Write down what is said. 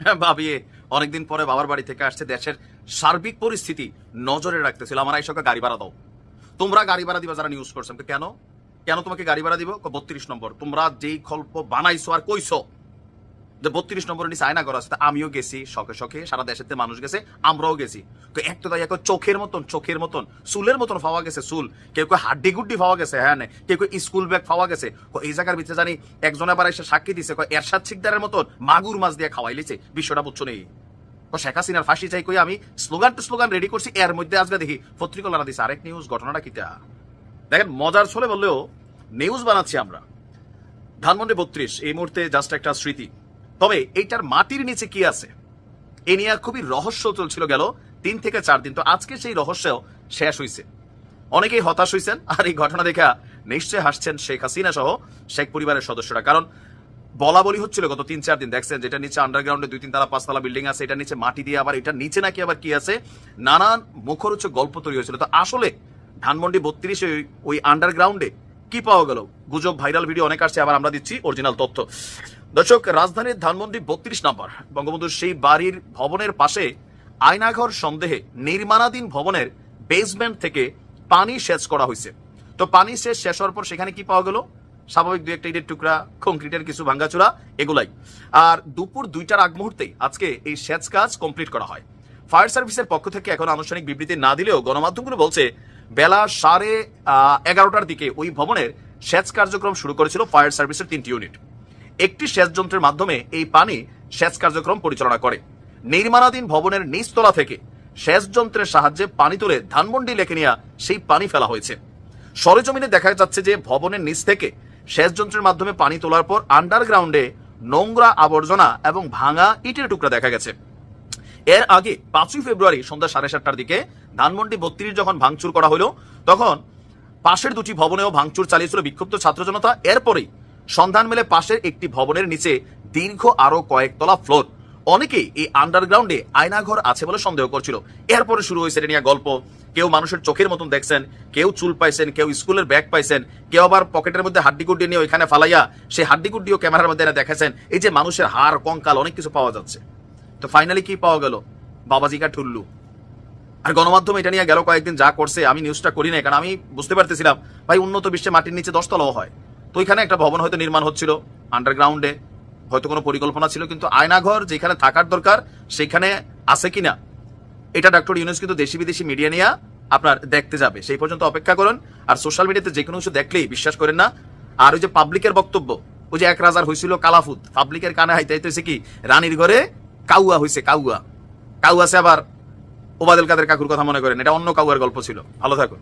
হ্যাঁ, ভাবি অনেকদিন পরে বাবার বাড়ি থেকে আসছে দেশের সার্বিক পরিস্থিতি নজরে রাখতেছিল। আমার এই সঙ্গে গাড়ি ভাড়া দাও। তোমরা গাড়ি ভাড়া দিবা যারা নিউজ করছ। কেন? কেন তোমাকে গাড়ি ভাড়া দিব? বত্রিশ নম্বর। তোমরা যেই গল্প বানাইছো আর কইছো যে বত্রিশ নম্বরের নিচে আয়না করা আছে আমিও গেছি, শখে শখে, সারা দেশের মানুষ গেছে, আমরাও গেছি। তো এক তো তাই চোখের মতন চোখের মতন, চুলের মতন পাওয়া গেছে, চুল। কেউ কেউ হাড্ডি গুড্ডি পাওয়া গেছে হ্যাঁ কেউ কেউ স্কুল ব্যাগ পাওয়া গেছে। এই জায়গার ভিতরে জানি একজন আবার এসে সাক্ষী দিছে এরশাদ শিকদারের মতন মাগুর মাছ দিয়ে খাওয়াই লিছে। বিষয়টা বুঝছ নেই? শেখ হাসিনার ফাঁসি চাই কই আমি, স্লোগান টু স্লোগান রেডি করছি, এর মধ্যে আজকে দেখি পত্রিকলারা দিছে আরেক নিউজ ঘটনাটা কিটা দেখেন, মজার ছলে বললেও নিউজ বানাচ্ছি আমরা। ধানমন্ডি বত্রিশ, এই মুহূর্তে জাস্ট একটা স্মৃতি। তবে এইটার মাটির নিচে কি আছে? এ নিয়ে খুবই রহস্য চলছিল গেল তিন থেকে চার দিন। তো আজকে সেই রহস্য শেষ হয়েছে অনেকেই হতাশ হয়েছেন আর এই ঘটনা দেখা নিশ্চয় হাসছেন শেখ হাসিনা সহ শেখ পরিবারের সদস্যরা। কারণ বলা বলি হচ্ছিল গত তিন চার দিন, দেখছেন যেটা নিচে আন্ডারগ্রাউন্ডে দুই তিন তালা পাঁচতলা বিল্ডিং আছে এটা নিচে মাটি দিয়ে আবার এটা নিচে নাকি আবার কি আছে, নানান মুখরোচক গল্প তৈরি হয়েছিল। তো আসলে ধানমন্ডি বত্রিশে ওই আন্ডারগ্রাউন্ডে কি পাওয়া গেল? গুজব, ভাইরাল ভিডিও অনেক আসছে, আবার আমরা দিচ্ছি অরিজিনাল তথ্য। দর্শক, রাজধানীর ধানমন্ডি বত্রিশ নম্বর। বঙ্গবন্ধুর সেই বাড়ির ভবনের পাশে আয়নাঘর সন্দেহে নির্মাণাধীন ভবনের বেসমেন্ট থেকে পানি সেচ করা হয়েছে। তো পানি সেচ শেষ হওয়ার পর সেখানে কি পাওয়া গেল? স্বাভাবিক দু একটা ইটের টুকরা, কংক্রিটের কিছু ভাঙ্গাচুরা এগুলাই। আর দুপুর দুইটার আগ মুহূর্তে আজকে এই সেচ কাজ কমপ্লিট করা হয়। ফায়ার সার্ভিসের পক্ষ থেকে এখন আনুষ্ঠানিক বিবৃতি না দিলেও গণমাধ্যমগুলো বলছে, বেলা সাড়ে এগারোটার দিকে ওই ভবনের সেচ কার্যক্রম শুরু করেছিল ফায়ার সার্ভিসের তিনটি ইউনিট। একটি সেচ যন্ত্রের মাধ্যমে এই পানি সেচ কার্যক্রম পরিচালনা করে। নির্মাণাধীন ভবনের নিচতলা থেকে সেচ যন্ত্রের সাহায্যে পানি তুলে ধানমন্ডি লেখে নিয়ে সেই পানি ফেলা হয়েছে। সরেজমিনে দেখা যাচ্ছে যে ভবনের নিচ থেকে সেচ যন্ত্রের মাধ্যমে পানি তোলার পর আন্ডারগ্রাউন্ডে নোংরা আবর্জনা এবং ভাঙা ইটের টুকরা দেখা গেছে। এর আগে পাঁচই ফেব্রুয়ারি সন্ধ্যা সাড়ে সাতটার দিকে ধানমন্ডি বত্রিশ যখন ভাঙচুর করা হলো, তখন পাশের দুটি ভবনেও ভাঙচুর চালিয়েছিল বিক্ষুব্ধ ছাত্র জনতা। এরপরেই সন্ধান মেলে পাশের একটি ভবনের নিচে দীর্ঘ আরও কয়েকতলা ফ্লোর। অনেকেই এই আন্ডারগ্রাউন্ডে আয়নাঘর আছে বলে সন্দেহ করছিল। এরপরে শুরু হয়েছে এটা নিয়ে গল্প। কেউ মানুষের চোখের মতন দেখছেন, কেউ চুল পাইছেন, কেউ স্কুলের ব্যাগ পাইছেন, কেউ আবার পকেটের মধ্যে হাড্ডি গুড্ডি নিয়ে ওইখানে ফালাইয়া সেই হাড্ডি গুড্ডিও ক্যামেরার মধ্যে এনে দেখাচ্ছেন এই যে মানুষের হাড়, কঙ্কাল, অনেক কিছু পাওয়া যাচ্ছে। তো ফাইনালি কি পাওয়া গেল? বাবাজিকা ঠুল্লু। আর গণমাধ্যম এটা নিয়ে গেল কয়েকদিন যা করছে, আমি নিউজটা করি না কারণ আমি বুঝতে পারতেছিলাম, ভাই উন্নত বিশ্বে মাটির নিচে দশতলাও হয়। তো ওইখানে একটা ভবন হয়তো নির্মাণ হচ্ছিল আন্ডারগ্রাউন্ডে হয়তো কোনো পরিকল্পনা ছিল, কিন্তু আয়নাঘর যেখানে থাকার দরকার, সেখানে আছে কিনা? এটা ডক্টর ইউনুস কিন্তু দেশি বিদেশি মিডিয়া নিয়ে আপনার দেখতে যাবে। সেই পর্যন্ত অপেক্ষা করুন, আর সোশ্যাল মিডিয়াতে যে কোনো কিছু দেখলেই বিশ্বাস করেন না। আর ওই যে পাবলিকের বক্তব্য, ওই যে এক রাজার হয়েছিল কালাফুত পাবলিকের কানে হাইতে হাইতেছে কি, রানীর ঘরে কাউয়া হয়েছে কাউয়া। কাউয়া আছে আবার ওবাদেল কাদের কাকুর কথা মনে করেন, এটা অন্য কাউয়ার গল্প ছিল। ভালো থাকুন।